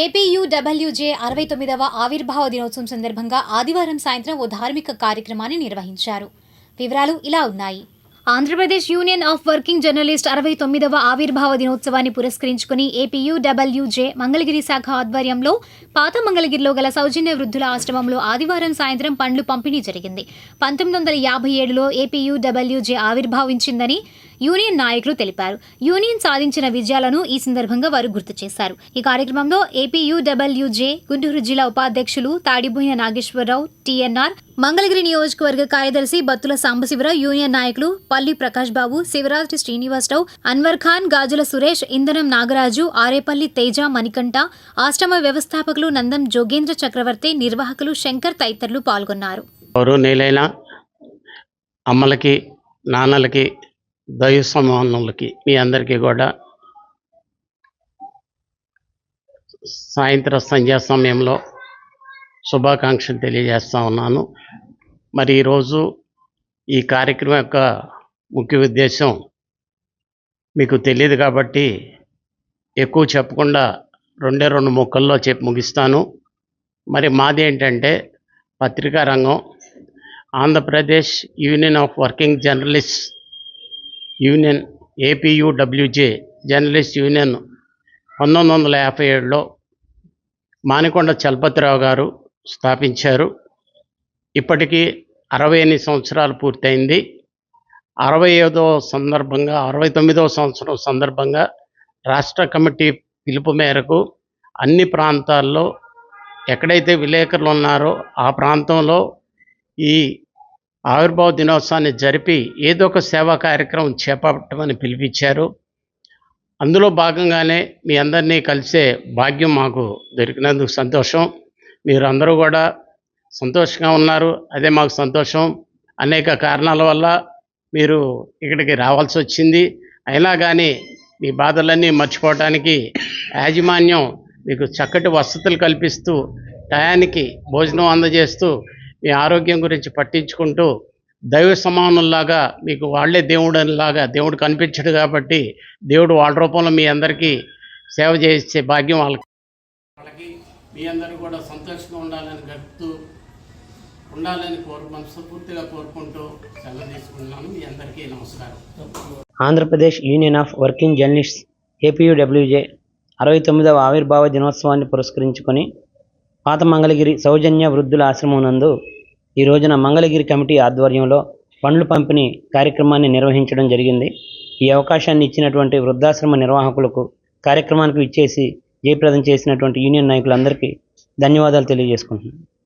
APUWJ అరవై తొమ్మిదవ ఆవిర్భావ దినోత్సవం సందర్భంగా ఆదివారం సాయంత్రం ఓ ధార్మిక కార్యక్రమాన్ని నిర్వహించారు. వివరాలు ఇలా ఉన్నాయి. Andhra Pradesh union of working journalist అరవై తొమ్మిదవ ఆవిర్భావ దినోత్సవాన్ని పురస్కరించుకుని ఏపీయూడబ్ల్యూజే మంగళగిరి శాఖ ఆధ్వర్యంలో పాత మంగళగిరిలో గల సౌజన్య వృద్ధుల ఆశ్రమంలో ఆదివారం సాయంత్రం పండ్లు పంపిణీ జరిగింది. పంతొమ్మిది వందల యాభై ఏడులో ఏపీయూడబ్ల్యూజే ఆవిర్భావించిందని యూనియన్ నాయకులు తెలిపారు. యూనియన్ సాధించిన విజయాలను ఈ సందర్భంగా వారు గుర్తు చేశారు. ఈ కార్యక్రమంలో ఏపీయూడబ్ల్యూజే గుంటూరు జిల్లా ఉపాధ్యక్షులు తాడిబోయిన నాగేశ్వరరావు టీఎన్ఆర్ మంగళగిరి నియోజకవర్గ కార్యదర్శి బత్తుల సాంబశివరావు యూనియన్ నాయకులు పల్లి ప్రకాష్ బాబు శివరాజ్ శ్రీనివాసరావు అన్వర్ ఖాన్ గాజుల సురేష్ ఇంధనం నాగరాజు ఆరేపల్లి తేజ మణికంఠ ఆశ్రమ వ్యవస్థాపకులు నందం జోగేంద్ర చక్రవర్తి నిర్వాహకులు శంకర్ తదితరులు పాల్గొన్నారు. అమ్మలకి నాన్నలకి దైవ సమానులకి మీ అందరికీ కూడా సాయంత్రం సంధ్యా సమయంలో శుభాకాంక్షలు తెలియజేస్తా ఉన్నాను. మరి ఈరోజు ఈ కార్యక్రమం యొక్క ముఖ్య ఉద్దేశం మీకు తెలియదు కాబట్టి ఎక్కువ చెప్పకుండా రెండే రెండు ముక్కల్లో చెప్పి ముగిస్తాను. మరి మాది ఏంటంటే పత్రికా రంగం. Andhra Pradesh union of working journalist union APUWJ journalist union పంతొమ్మిది వందల యాభై ఏడులో మానికొండ చలపతిరావు గారు స్థాపించారు. ఇప్పటికీ అరవై ఎనిమిది సంవత్సరాలు పూర్తయింది. అరవై ఐదో సందర్భంగా అరవై తొమ్మిదవ సంవత్సరం సందర్భంగా రాష్ట్ర కమిటీ పిలుపు మేరకు అన్ని ప్రాంతాల్లో ఎక్కడైతే విలేకరులు ఉన్నారో ఆ ప్రాంతంలో ఈ ఆవిర్భావ దినోత్సవాన్ని జరిపి ఏదో ఒక సేవా కార్యక్రమం చేపట్టమని పిలిపించారు. అందులో భాగంగానే మీ అందరినీ కలిసే భాగ్యం మాకు దొరికినందుకు సంతోషం. మీరు అందరూ కూడా సంతోషంగా ఉన్నారు. అదే మాకు సంతోషం. అనేక కారణాల వల్ల మీరు ఇక్కడికి రావాల్సి వచ్చింది. అయినా కానీ మీ బాధలన్నీ మర్చిపోవటానికి యాజమాన్యం మీకు చక్కటి వసతులు కల్పిస్తూ టయానికి భోజనం అందజేస్తూ మీ ఆరోగ్యం గురించి పట్టించుకుంటూ దైవ సమానుల్లాగా మీకు వాళ్ళే దేవుడులాగా దేవుడు కనిపించడు కాబట్టి దేవుడు వాళ్ళ రూపంలో మీ అందరికీ సేవ చేసే భాగ్యం వాళ్ళకి వాళ్ళకి. మీ అందరూ కూడా సంతోషంగా ఉండాలని గడుపుతూ ఉండాలని కోరు మనస్ఫూర్తిగా కోరుకుంటూ సెలవు తీసుకున్నాను మీ అందరికీ నమస్కారం. Andhra Pradesh union of working journalists APUWJ అరవై తొమ్మిదవ ఆవిర్భావ దినోత్సవాన్ని పురస్కరించుకొని పాత మంగళగిరి సౌజన్య వృద్ధుల ఆశ్రమం నందు ఈ రోజున మంగళగిరి కమిటీ ఆధ్వర్యంలో పండ్లు పంపిణీ కార్యక్రమాన్ని నిర్వహించడం జరిగింది. ఈ అవకాశాన్ని ఇచ్చినటువంటి వృద్ధాశ్రమ నిర్వాహకులకు కార్యక్రమానికి ఇచ్చేసి జయప్రదం చేసినటువంటి యూనియన్ నాయకులందరికీ ధన్యవాదాలు తెలియజేసుకుంటున్నాను.